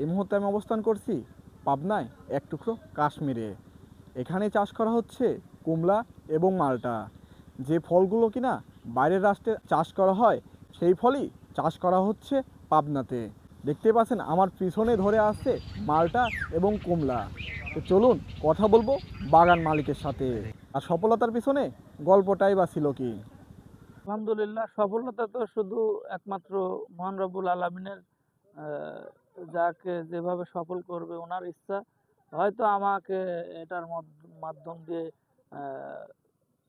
এই মুহূর্তে আমি অবস্থান করছি পাবনায় এক টুকরো কাশ্মীরে। এখানে চাষ করা হচ্ছে কুমলা এবং মালটা। যে ফলগুলো কিনা বাইরের রাষ্ট্রে চাষ করা হয়, সেই ফলই চাষ করা হচ্ছে পাবনাতে। দেখতে পাচ্ছেন, আমার পিছনে ধরে আসছে মালটা এবং কুমলা। তো চলুন কথা বলব বাগান মালিকের সাথে। আর সফলতার পিছনে গল্পটাই বা ছিল কি? আলহামদুলিল্লাহ, সফলতা তো শুধু একমাত্র মহান রব্বুল আলমিনের যাকে যেভাবে সফল করবে ওনার ইচ্ছা, হয়তো আমাকে এটার মধ্য- মাধ্যম দিয়ে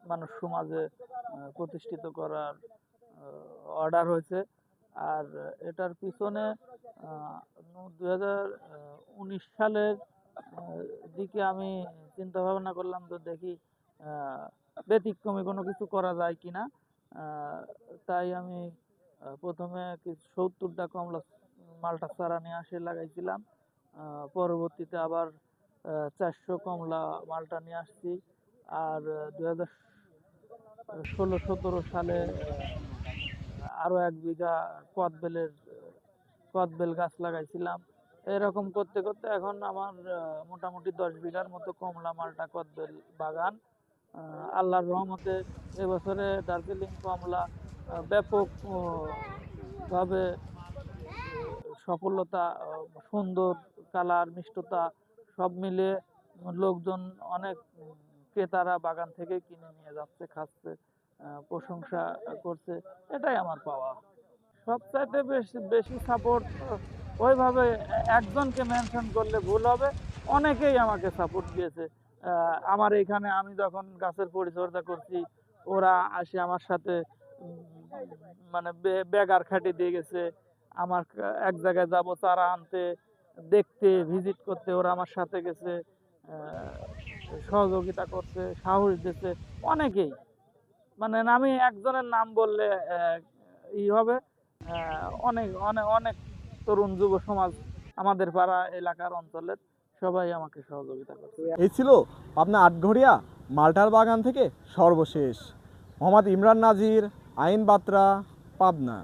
মানুষ সমাজে প্রতিষ্ঠিত করার অর্ডার হয়েছে। আর এটার পিছনে হাজার উনিশ সালের দিকে আমি চিন্তা ভাবনা করলাম তো দেখি ব্যতিক্রমী কোনো কিছু করা যায় কিনা। তাই আমি প্রথমে সত্তরটা কমলা মালটা চারা নিয়ে আসে লাগাইছিলাম। পরবর্তীতে আবার চারশো কমলা মালটা নিয়ে আসছি। আর দুই হাজার ষোলো সতেরো সালে আহ, আরও এক বিঘা কদবেলের কদবেল গাছ লাগাইছিলাম। এরকম করতে করতে এখন আমার মোটামুটি দশ বিঘার মতো কমলা মালটা কদবেল বাগান। আল্লাহর রহমতে এবছরে দার্জিলিং কমলা আহ, ব্যাপক ভাবে সফলতা সুন্দর কালার, মিষ্টতা সব মিলে লোকজন অনেক ক্রেতারা বাগান থেকে কিনে নিয়ে যাচ্ছে, খাচ্ছে প্রশংসা করছে। এটাই আমার পাওয়া। সবচাইতে বেশি বেশি সাপোর্ট ওইভাবে একজনকে মেনশন করলে ভুল হবে, অনেকেই আমাকে সাপোর্ট দিয়েছে। আমার এখানে আমি যখন গাছের পরিচর্যা করছি, ওরা আসে আমার সাথে মানে বেগার খাটি দিয়ে গেছে আমার এক জায়গায় যাব চারা আনতে, দেখতে ভিজিট করতে, ওরা আমার সাথে গেছে সহযোগিতা করছে, সাহস দিচ্ছে অনেকেই। মানে আমি একজনের নাম বললে ই হবে অনেক অনেক অনেক তরুণ যুব সমাজ আমাদের পাড়া এলাকার অঞ্চলের সবাই আমাকে সহযোগিতা করছে। এই ছিল পাবনা আটঘরিয়া মালটার বাগান থেকে সর্বশেষ। মোহাম্মদ ইমরান নাজির, আইন বাত্রা, পাবনা।